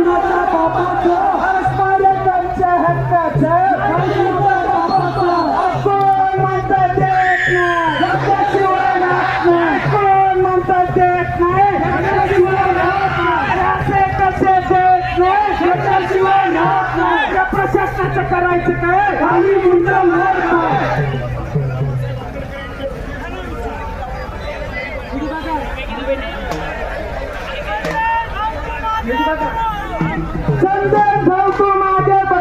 कुणाच्या बापाचं अस्मारकांच्या हक्काचं. करायचं काय? काय संदेश भाऊ माझ्या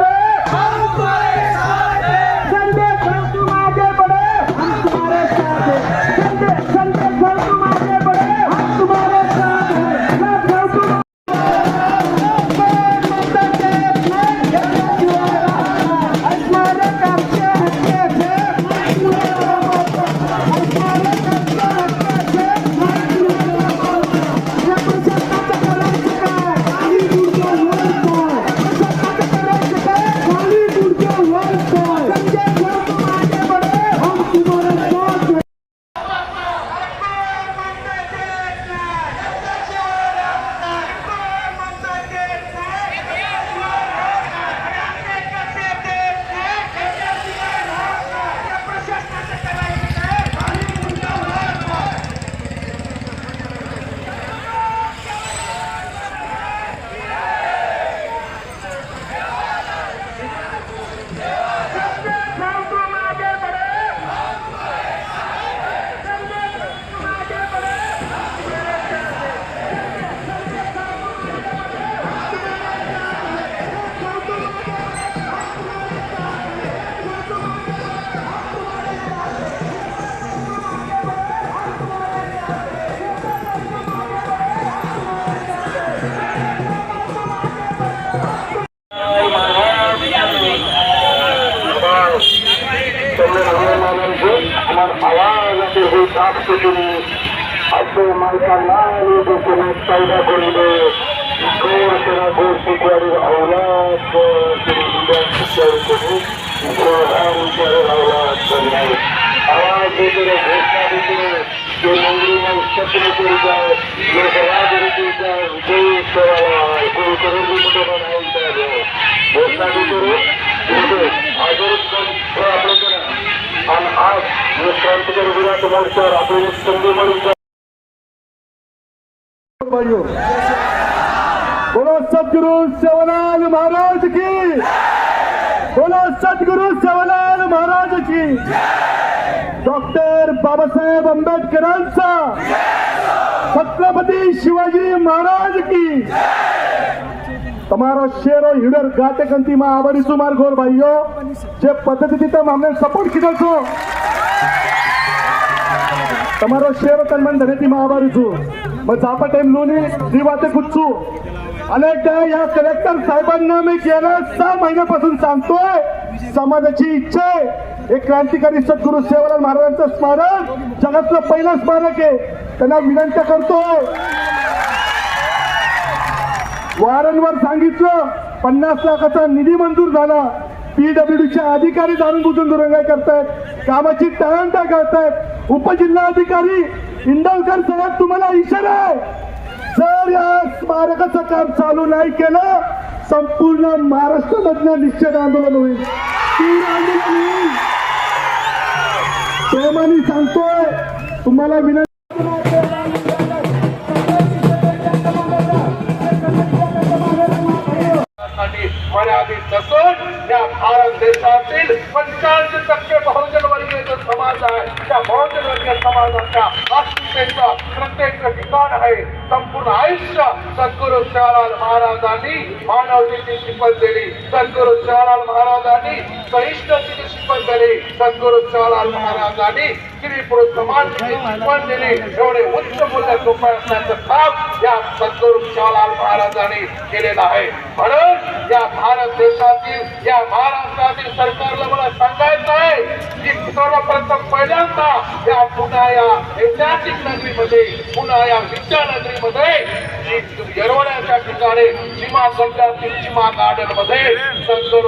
সাপ তিনি আজকে মাইকা নারী দেখুন চাহিদা করিলে গৌর সেনা গৌর শিকারের আওলাদ তিনি বিদায় শিকার করি প্রধান বিচারের আওলাদ ঘোষণা ভিতরে যায় লোকরাজ করা হয় গুরু করে क्रांतिकारी विराट मोर्चावर आपली एक संधी म्हणून भाइयों बोलो सदगुरु सेवालाल महाराज की बोलो सदगुरु सेवालाल महाराज की डॉक्टर बाबासाहेब आंबेडकरांचा छत्रपती शिवाजी महाराज की તમારો શેરો હિડર ગાતે કંતીમાં આવડીશું માર ઘોર ભાઈઓ જે પદ્ધતિથી તમે અમને સપોર્ટ કીધો છો તમારો શેરો તન મન ધનેતીમાં આભારી છું मग झापा टाइम लोणी ही वाते कुच्चू अनेकदा या कलेक्टर साहेबांना मी गेल्या सहा महिन्यापासून सांगतोय समाजाची इच्छा आहे एक क्रांतिकारी सद्गुरू सेवालाल महाराजांचं स्मारक जगातलं पहिलं स्मारक आहे त्यांना विनंती करतोय वारंवार सांगितलं पन्नास लाखाचा निधी मंजूर झाला पीडब्ल्यूडीचे अधिकारी जाणून बुजून दुरंगाई करतायत कामाची टळंटा करतायत. उपजिल्हाधिकारी इंदौरकर साहेब तुम्हाला इशारा आहे. जर या स्मारकाचं काम चालू नाही केलं संपूर्ण महाराष्ट्रामधलं निश्चित आंदोलन होईल. आंदोलन होईल. प्रेमाने सांगतोय तुम्हाला विनंती प्रत्येक ठिकाण आहे संपूर्ण आयुष्य सद्गुरू शिवालाल महाराजांनी मानवतेची शपथ दिली सद्गुरू शिवालाल महाराजांनी सहिष्णुतेची शपथ दिली सद्गुरू शिवालाल महाराजांनी स्त्री पुरुष एवढे उच्च मूल्य जोपासण्याचं काम या सद्गुरू शिवालाल महाराजांनी केलेलं आहे. म्हणून या भारत देशातील या महाराष्ट्रातील सरकारला मला सांगायचं आहे की सर्वप्रथम पहिल्यांदा या पुन्हा या ऐतिहासिक नगरीमध्ये पुन्हा या विद्या नगरीमध्ये ठिकाणी सीमा गड्ड्यातील सीमा गार्डनमध्ये संतोर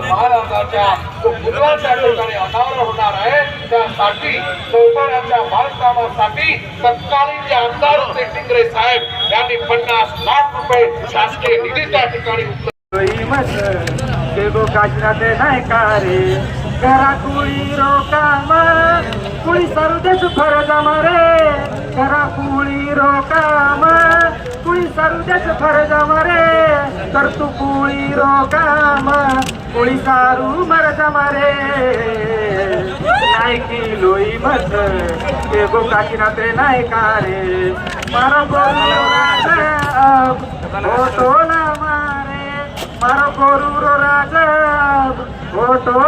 महाराजाच्या तो पुतळा त्या ठिकाणी अनावरण होणार आहे. त्यासाठी चौपाळ्याच्या बांधकामासाठी तत्कालीन जे आमदार होते टिंगरे साहेब यांनी पन्नास लाख रुपये शासकीय निधी त्या ठिकाणी उपलब्ध लोई मत देगो काशनाते नाही का रे करा कुळी रोकाम कुळी सरुदेश फरज रे करा कुळी रोकाम कुळी सरुदेश फरज रे तर तू कुळी रोकाम कुळी सारू मरज मरे नाही की लोई मत ते गो काशीनाथ रे नाही का रे? मारो गोरू ना मारे. मारो गोरू राजा.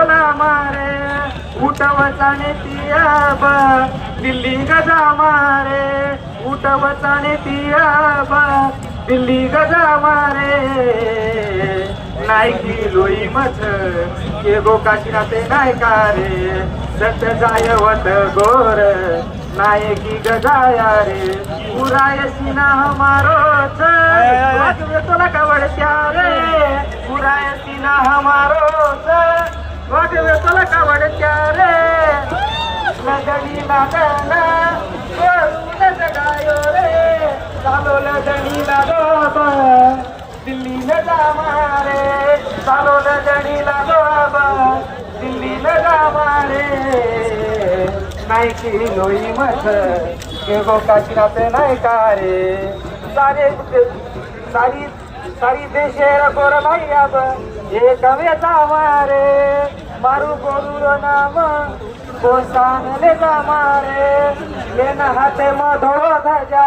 ना मारे. उठवताने तियाबा दिल्ली गजा मारे. उठवताने तियाबा दिल्ली गजा मारे. नाही लोई मथ के गो काशीनाथे नाही का रे? सत जायवत गोर नाही की गजाया रे? पुरायसी ना हमारोच तुला कवडत्या रे? पुरायसी ना हमारोच वाटवे तुला कवडत्या रे? लगणी लागना जगायो रे? चालो लगणी लागो दिल्ली में मारे चालो लगडी लागो दिल्ली में जा मारे नाही की लोई मत के गोकाशीनाते नाही का रे? सारे सारी सारी देशेर गोर भाई अब एक वेचा मारे मारू गोरुर नाम कोसानले जा मारे लेन हाते मधो धजा